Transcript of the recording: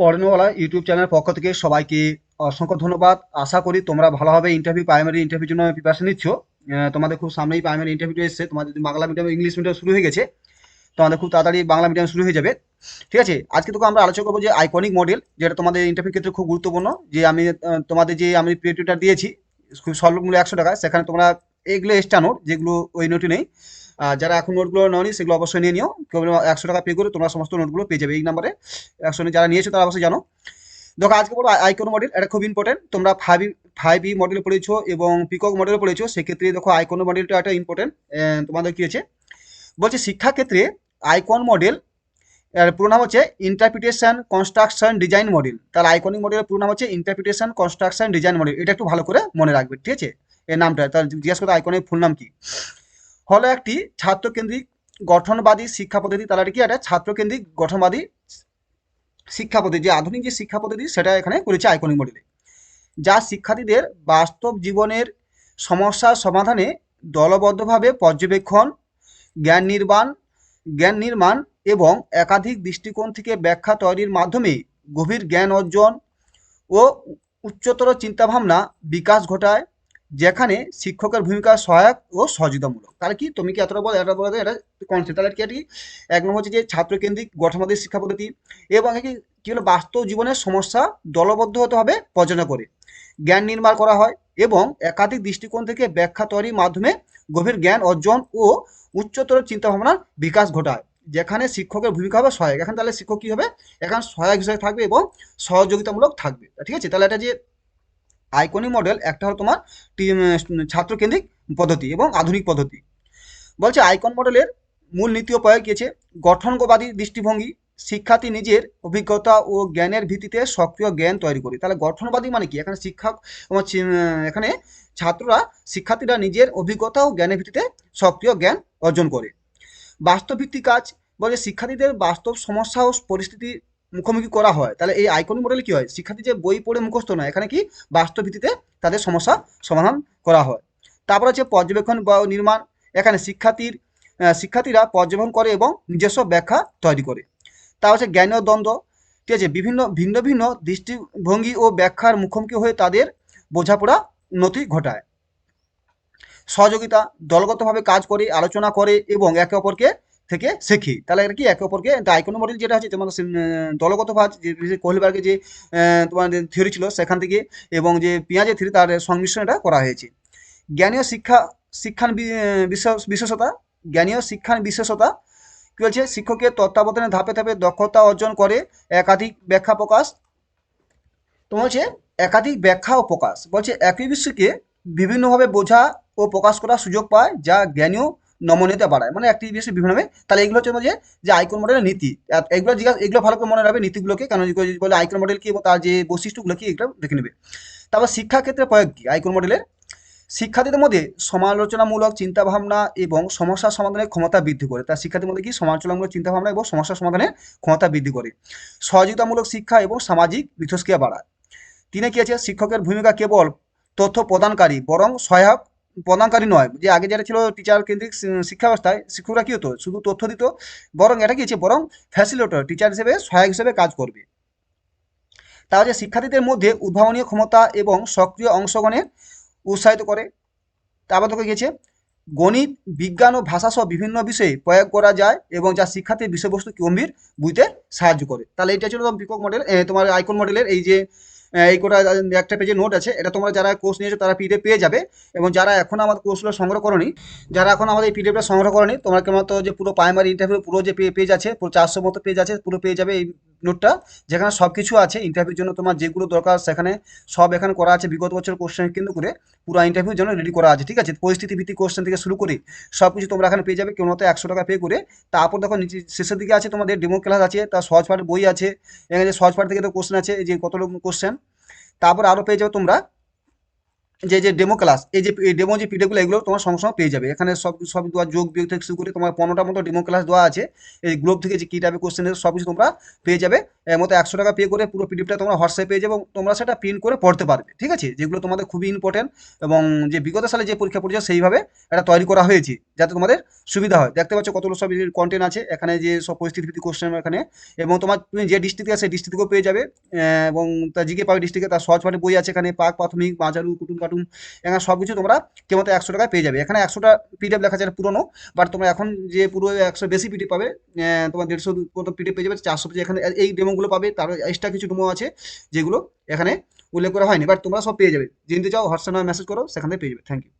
পড়ানোওয়ালা YouTube চ্যানেলের পক্ষ থেকে সবাইকে অসংখ্য ধন্যবাদ। আশা করি তোমরা ভালোভাবে ইন্টারভিউ প্রাইমারি ইন্টারভিউর জন্য প্রিপারেশন নিচ্ছ। তোমাদের খুব সামনেই প্রাইমারি ইন্টারভিউ এসেছে। তোমাদের যদি বাংলা মিডিয়াম ইংলিশ মিডিয়াম শুরু হয়ে গেছে, তোমাদের খুব তাড়াতাড়ি বাংলা মিডিয়াম শুরু হয়ে যাবে। ঠিক আছে? আজকে তোকে আমরা আলোচনা করব যে আইকনিক মডেল যেটা তোমাদের ইন্টারভিউ ক্ষেত্রে খুব গুরুত্বপূর্ণ। যে আমি তোমাদের যে আমি প্রিয়টিটা দিয়েছি, খুব স্বল্প মূল্য একশো টাকা। সেখানে তোমরা এগুলো এক্সট্রা নোট যেগুলো ওই নোটে নেই। যারা এখন নোটগুলো নেওনি, সেগুলো অবশ্যই নিয়ে নিও। কেবল একশো টাকা পে করে তোমরা সমস্ত নোটগুলো পেয়ে যাবে এই নাম্বারে। একশো যারা নিয়েছো তারা অবশ্যই জানো। দেখো, আজকে বলব আইকন মডেল এটা খুব ইম্পর্টেন্ট তোমরা ফাইভ ফাইভ ই মডেল পড়েছো এবং পিকক মডেল পড়েছো, সেক্ষেত্রে দেখো আইকন মডেলটা একটা ইম্পর্টেন্ট তোমাদের কী আছে বলছে শিক্ষাক্ষেত্রে আইকন মডেল এর পুরো নাম হচ্ছে ইন্টারপ্রিটেশন কনস্ট্রাকশন ডিজাইন মডেল তার আইকনিক মডেলের পুরো নাম হচ্ছে ইন্টারপ্রিটেশন কনস্ট্রাকশন ডিজাইন মডেল এটা একটু ভালো করে মনে রাখবে, ঠিক আছে? এর নামটা, তার জিজ্ঞাসা করতে আইকনের ফুল নাম কি। হলো একটি ছাত্রকেন্দ্রিক গঠনবাদী শিক্ষা পদ্ধতি। তার কি? একটা ছাত্রকেন্দ্রিক গঠনবাদী শিক্ষা পদ্ধতি যে আধুনিক যে শিক্ষা পদ্ধতি সেটা এখানে করেছে আইকনিক মডেলে। যা শিক্ষার্থীদের বাস্তব জীবনের সমস্যার সমাধানে দলবদ্ধভাবে পর্যবেক্ষণ, জ্ঞান নির্মাণ জ্ঞান নির্মাণ এবং একাধিক দৃষ্টিকোণ থেকে ব্যাখ্যা তৈরির মাধ্যমে গভীর জ্ঞান অর্জন ও উচ্চতর চিন্তাভাবনা বিকাশ ঘটায়। যেখানে শিক্ষকের ভূমিকা সহায়ক ও সহযোগিতামূলক। তাহলে কি? তুমি কি এতটা বলো এটা বলো এটা কনসেপ্ট তাহলে কি এক নম্বর হচ্ছে যে ছাত্রকেন্দ্রিক গঠনবাদী শিক্ষা পদ্ধতি এবং একে কি হলো? বাস্তব জীবনের সমস্যা দলবদ্ধ হতে হবে পর্যালোচনা করে। জ্ঞান নির্মাণ করা হয় এবং একাধিক দৃষ্টিকোণ থেকে ব্যাখ্যা তৈরির মাধ্যমে গভীর জ্ঞান অর্জন ও উচ্চতর চিন্তাভাবনার বিকাশ ঘটায়, যেখানে শিক্ষকের ভূমিকা হবে সহায়ক। এখন তাহলে শিক্ষক কী হবে? এখানে সহায়ক হিসেবে থাকবে এবং সহযোগিতামূলক থাকবে। ঠিক আছে? তাহলে এটা যে আইকনিক মডেল, একটা হলো তোমার ছাত্রকেন্দ্রিক পদ্ধতি এবং আধুনিক পদ্ধতি। বলছে আইকন মডেলের মূল নীতি ও প্রয়োগ গিয়েছে গঠনবাদী দৃষ্টিভঙ্গি, শিক্ষার্থী নিজের অভিজ্ঞতা ও জ্ঞানের ভিত্তিতে সক্রিয় জ্ঞান তৈরি করে। তাহলে গঠনবাদী মানে কি? এখানে শিক্ষক এখানে ছাত্ররা, শিক্ষার্থীরা নিজের অভিজ্ঞতা ও জ্ঞানের ভিত্তিতে সক্রিয় জ্ঞান অর্জন করে। বাস্তবভিত্তিক কাজ, বলে শিক্ষার্থীদের বাস্তব সমস্যা ও পরিস্থিতি মুখোমুখি করা হয়। তাহলে এই আইকনিক মডেলে কি হয়? শিক্ষার্থী যে বই পড়ে মুখস্থ নয়, এখানে কি বাস্তব ভিত্তিতে তাদের সমস্যা সমাধান করা হয়। তারপর আছে পর্যবেক্ষণ বা নির্মাণ। এখানে শিক্ষার্থীর শিক্ষার্থীরা পর্যবেক্ষণ করে এবং নিজস্ব ব্যাখ্যা তৈরি করে। তা হচ্ছে জ্ঞান ও দ্বন্দ্ব। ঠিক আছে, বিভিন্ন, ভিন্ন ভিন্ন দৃষ্টিভঙ্গি ও ব্যাখ্যার মুখোমুখি হয়ে তাদের বোঝাপড়া উন্নতি ঘটায়। সহযোগিতা, দলগতভাবে কাজ করে, আলোচনা করে এবং একে অপরকে থেকে শেখে। তাহলে এটা কি একে অপরকে? আইকন মডেল যেটা আছে তোমার দলগত ভাজ, যে কোহলিবার্গের যে তোমার থিওরি ছিল সেখান থেকে এবং যে পেঁয়াজের থিওরি তার সংমিশ্রণ এটা করা হয়েছে। জ্ঞানীয় শিক্ষা, শিক্ষান বিশেষতা, জ্ঞানীয় শিক্ষান বিশেষতা কী বলছে? শিক্ষকের তত্ত্বাবধানে ধাপে ধাপে দক্ষতা অর্জন করে একাধিক ব্যাখ্যা প্রকাশ। তোমার হচ্ছে একাধিক ব্যাখ্যা ও প্রকাশ। বলছে, একই বিশ্বকে বিভিন্নভাবে বোঝা ও প্রকাশ করার সুযোগ পায় যা জ্ঞানীয় নমনীয়তা বাড়ায়। মানে একটি বিষয় বিভিন্নভাবে তাহলে এগুলো হচ্ছে যে যে আইকন মডেলের নীতি। এগুলো জিজ্ঞাসা, এগুলো ভালো করে মনে রাখবে নীতিগুলোকে, কেন বলে আইকন মডেল কি তার যে বৈশিষ্ট্যগুলো কি, এগুলো দেখে নেবে। তারপর শিক্ষাক্ষেত্রে প্রয়োগ কি আইকন মডেলের শিক্ষার্থীদের মধ্যে সমালোচনামূলক চিন্তাভাবনা এবং সমস্যা সমাধানের ক্ষমতা বৃদ্ধি করে। তার শিক্ষার্থীর মধ্যে কি? সমালোচনামূলক চিন্তাভাবনা এবং সমস্যা সমাধানের ক্ষমতা বৃদ্ধি করে। সহযোগিতামূলক শিক্ষা এবং সামাজিক মিথস্ক্রিয়া বাড়ায়। তিনি কি আছে? শিক্ষকের ভূমিকা কেবল তথ্য প্রদানকারী, বরং সহায়ক প্রদানকারী নয়, যে আগে যেটা ছিল টিচার কেন্দ্রিক শিক্ষা ব্যবস্থায় শিক্ষকরা কি হতো? শুধু তথ্য দিত, বরং এটা কি হচ্ছে বরং ফ্যাসিলিটেটর টিচার হিসেবে সহায়ক হিসেবে কাজ করবে। তা হচ্ছে শিক্ষার্থীদের মধ্যে উদ্ভাবনীয় ক্ষমতা এবং সক্রিয় অংশগ্রহণে উৎসাহিত করে। তারপর তোকে গিয়েছে গণিত, বিজ্ঞান ও ভাষা সহ বিভিন্ন বিষয়ে প্রয়োগ করা যায় এবং যা শিক্ষার্থীর বিষয়বস্তু গম্ভীর বুঝতে সাহায্য করে। তাহলে এটা ছিল তোমার পিকক মডেল তোমার আইকন মডেলের এই যে এই কোটা একটা পেজে নোট আছে। এটা তোমরা যারা কোর্স নিয়েছো, তারা পিডিএফ পেয়ে যাবে। এবং যারা এখন আমাদের কোর্সগুলো সংগ্রহ করনি, যারা এখন আমাদের এই পিডিএফটা সংগ্রহ করনি, তোমরা কেমন যে পুরো প্রাইমারি ইন্টারভিউ পুরো যে পেজ আছে, পুরো চারশো মতো পেজ আছে, পুরো পেয়ে যাবে এই নোটটা যেখানে সব কিছু আছে ইন্টারভিউর জন্য তোমার যেগুলো দরকার সেখানে সব এখানে করা আছে, বিগত বছর কোশ্চেন কিন্তু করে পুরো ইন্টারভিউর জন্য রেডি করা আছে, ঠিক আছে? পরিস্থিতি ভিত্তিক কোশ্চেন থেকে শুরু করে সব কিছু তোমরা এখানে পেয়ে যাবে কেউ মতো একশো টাকা পে করে। তারপর দেখো নিচে, শেষের দিকে আছে তোমাদের ডেমো ক্লাস আছে, তার সহজ পাঠ বই আছে, এখানে সহজ পাঠ থেকে তো কোশ্চেন আছে যে কত রকম কোশ্চেন তারপর আরও পেয়ে যাবে তোমরা যে যে ডেমো ক্লাস এই যে ডেমো যে পিডিএফগুলো এগুলো তোমার সঙ্গে সঙ্গে পেয়ে যাবে। এখানে সব সব দেওয়া যোগ, বিয়োগ থেকে শুরু করে তোমার পনেরোটা মতো ডেমো ক্লাস দেওয়া আছে। এই গ্লোব থেকে যে কী টাইপের কোশ্চেন সব কিছু তোমরা পেয়ে যাবে। এর মতো একশো টাকা পে করে পুরো পিডিএফটা তোমরা হোয়াটসঅ্যাপে পেয়ে যাবে এবং তোমরা সেটা প্রিন্ট করে পড়তে পারবে, ঠিক আছে? যেগুলো তোমাদের খুবই ইম্পর্টেন্ট এবং যে বিগত সালে যে পরীক্ষা পড়েছে সেইভাবে এটা তৈরি করা হয়েছে, যাতে তোমাদের সুবিধা হয়। দেখতে পাচ্ছ কতগুলো সব কন্টেন্ট আছে, এখানে যে সব পরিস্থিতি কোশ্চেন এখানে। এবং তোমার তুমি যে ডিস্ট্রিক্টে আছে থেকেও পেয়ে যাবে। এবং তার জিকে পাবে ডিস্ট্রিক্টে তার সহজ পাঠে বই আছে এখানে, পাক, প্রাথমিক, বাজারু, কুটুম কাটুম এখানে সব কিছু তোমরা কেমতো একশো টাকায় পেয়ে যাবে। এখানে একশোটা পিডিএফ লেখা যায় পুরনো বাট তোমরা এখন যে পুরো একশো বেশি পিডিএফ পাবে তোমার দেড়শো মতো পিডিএফ পেয়ে যাবে, চারশো পেয়ে এখানে এই ডেমোগুলো পাবে তার এক্সট্রা কিছু ডেমো আছে, যেগুলো এখানে উল্লেখ করা হয়নি বাট তোমরা সব পেয়ে যাবে। যেতে চাও, হোয়াটসঅ্যাপ মেসেজ করো, সেখানে পেয়ে যাবে। Thank you